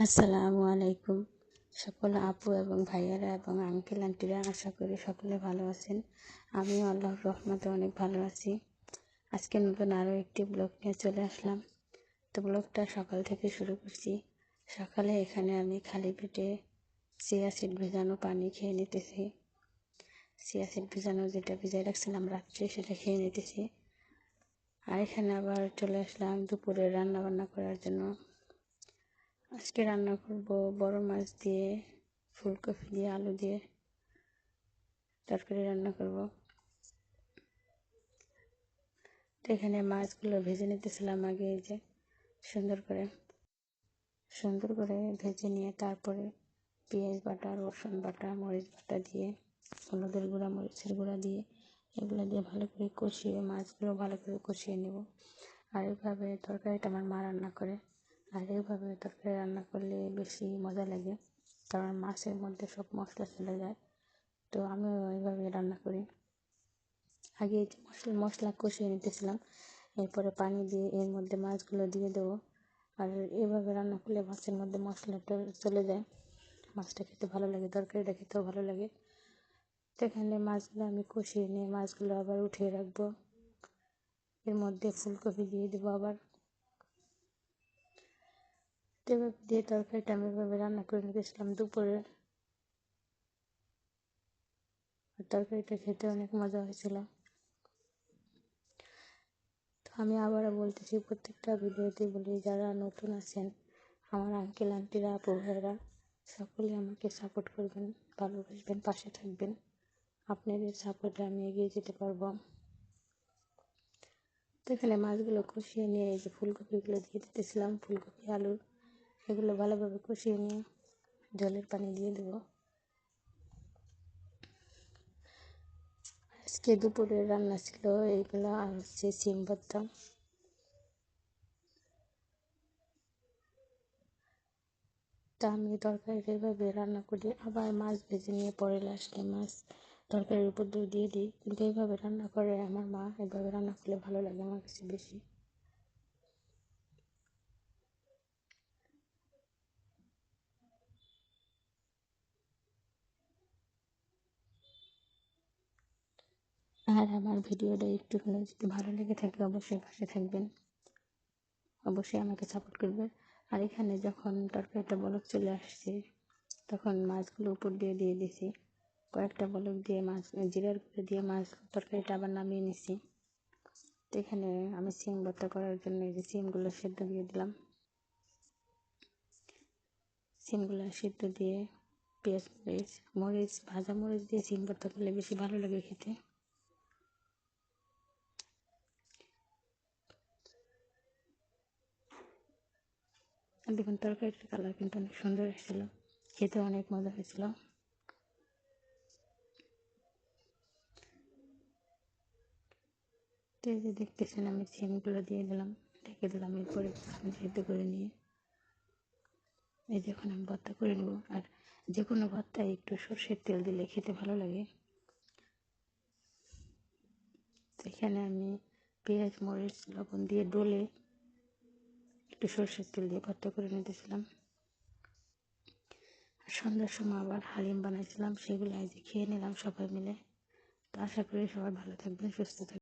আসসালামু আলাইকুম। সকল আপু এবং ভাইয়ারা এবং আঙ্কেল আন্টিরা আশা করি সকলে ভালো আছেন। আমিও আল্লাহর রহমতে অনেক ভালো আছি। আজকে নতুন আরও একটি ব্লগ নিয়ে চলে আসলাম। তো ব্লগটা সকাল থেকে শুরু করছি। সকালে এখানে আমি খালি পেটে চিয়া ভেজানো পানি খেয়ে নিতেছি। চিয়া ভেজানো যেটা ভিজাই রাখছিলাম রাত্রে সেটা খেয়ে নিতেছি। আর এখানে আবার চলে আসলাম দুপুরে রান্না বান্না করার জন্য। আজকে রান্না করব বড় মাছ দিয়ে, ফুলকপি দিয়ে, আলু দিয়ে। তরকারি রান্না করব। তো এখানে মাছগুলো ভেজে নিতেছিলাম আগে এই যে, সুন্দর করে। সুন্দর করে ভেজে নিয়ে তারপরে পেঁয়াজ বাটা, রসুন বাটা, মরিচ বাটা দিয়ে, হলুদের গুঁড়া, মরিচের গুঁড়া দিয়ে এগুলো দিয়ে ভালো করে কষিয়ে, মাছগুলো ভালো করে কষিয়ে নেব। আর এইভাবে তরকারিটা আমার মা রান্না করে। আর এইভাবে তরকারি রান্না করলে বেশি মজা লাগে, কারণ মাছের মধ্যে সব মশলা চলে যায়। তো আমিও এইভাবে রান্না করি। আগে মশলা মশলা কষিয়ে নিতেছিলাম, এরপরে পানি দিয়ে এর মধ্যে মাছগুলো দিয়ে দেবো। আর এভাবে রান্না করলে মাছের মধ্যে মশলাটা চলে যায়। মাছটা খেতে ভালো লাগে, তরকারিটা খেতেও ভালো লাগে। তো এখানে মাছগুলো আমি কষিয়ে নিয়ে মাছগুলো আবার উঠিয়ে রাখব। এর মধ্যে ফুলকপি দিয়ে দেবো আবার। দিয়ে তরকারিটা আমি এভাবে রান্না করে নিয়েছিলাম দুপুরে তরকারিটা খেতে অনেক মজা হয়েছিল তো আমি আবারও বলতেছি প্রত্যেকটা ভিডিওতে বলি যারা নতুন আছেন আমার আঙ্কেল আন্টিরা আপু সকলে আমাকে সাপোর্ট করবেন ভালোবাসবেন পাশে থাকবেন আপনাদের সাপোর্টে আমি এগিয়ে যেতে পারব তো এখানে মাছগুলো কষিয়ে নিয়ে এই যে ফুলকপিগুলো দিয়ে দিতেছিলাম ফুলকপি আলু এগুলো ভালোভাবে কষিয়ে নিয়ে জলের পানি দিয়ে দেবো। আজকে দুপুরে রান্না ছিল এইগুলো আর হচ্ছে সিম ভর্তা। তা আমি তরকারিটা এভাবে রান্না করি, আবার মাছ ভেজে নিয়ে পরে লাস্টে মাছ তরকারির উপর দিয়ে দিই। কিন্তু এইভাবে রান্না করে আমার মা, এইভাবে রান্না করলে ভালো লাগে আমার কাছে বেশি। আর আমার ভিডিওটা একটুখানি যদি ভালো লেগে থাকে, অবশ্যই পাশে থাকবেন। অবশ্যই আমাকে সাপোর্ট করবেন। আর এখানে যখন তরকারিটা বলক চলে আসছে, তখন মাছগুলো উপর দিয়ে দিয়ে দিয়েছি কয়েকটা বলক দিয়ে মাছ, জিরার করে দিয়ে মাছ, তরকারিটা আবার নামিয়ে নিছি। তো এখানে আমি সিম ভর্তা করার জন্য এই যে সিমগুলো সেদ্ধ দিয়ে দিলাম। সিমগুলো সেদ্ধ দিয়ে পেঁয়াজ, মরিচ মরিচ, ভাজা মরিচ দিয়ে সিম ভর্তা করলে বেশি ভালো লাগে খেতে। দেখুন, তরকারিটার কালার কিন্তু অনেক সুন্দর এসেছিল খেতে অনেক মজা হয়েছিল। তো এই যে দেখতেছেন, আমি সিমগুলো দিয়ে দিলাম, ঢেকে দিলাম এরপরে সিদ্ধ করে নিয়ে। এই যখন আমি ভর্তা করে নেব। আর যে কোনো ভর্তায় একটু সর্ষের তেল দিলে খেতে ভালো লাগে। এখানে আমি পেঁয়াজ, মরিচ, লবণ দিয়ে ডলে একটু সর্ষের তেল দিয়ে ভর্তা করে নিতেছিলাম সন্ধ্যার সময় আবার হালিম বানাইছিলাম, সেগুলো আজ খেয়ে নিলাম সবাই মিলে। তো আশা করি সবাই ভালো থাকবেন, সুস্থ থাকবেন।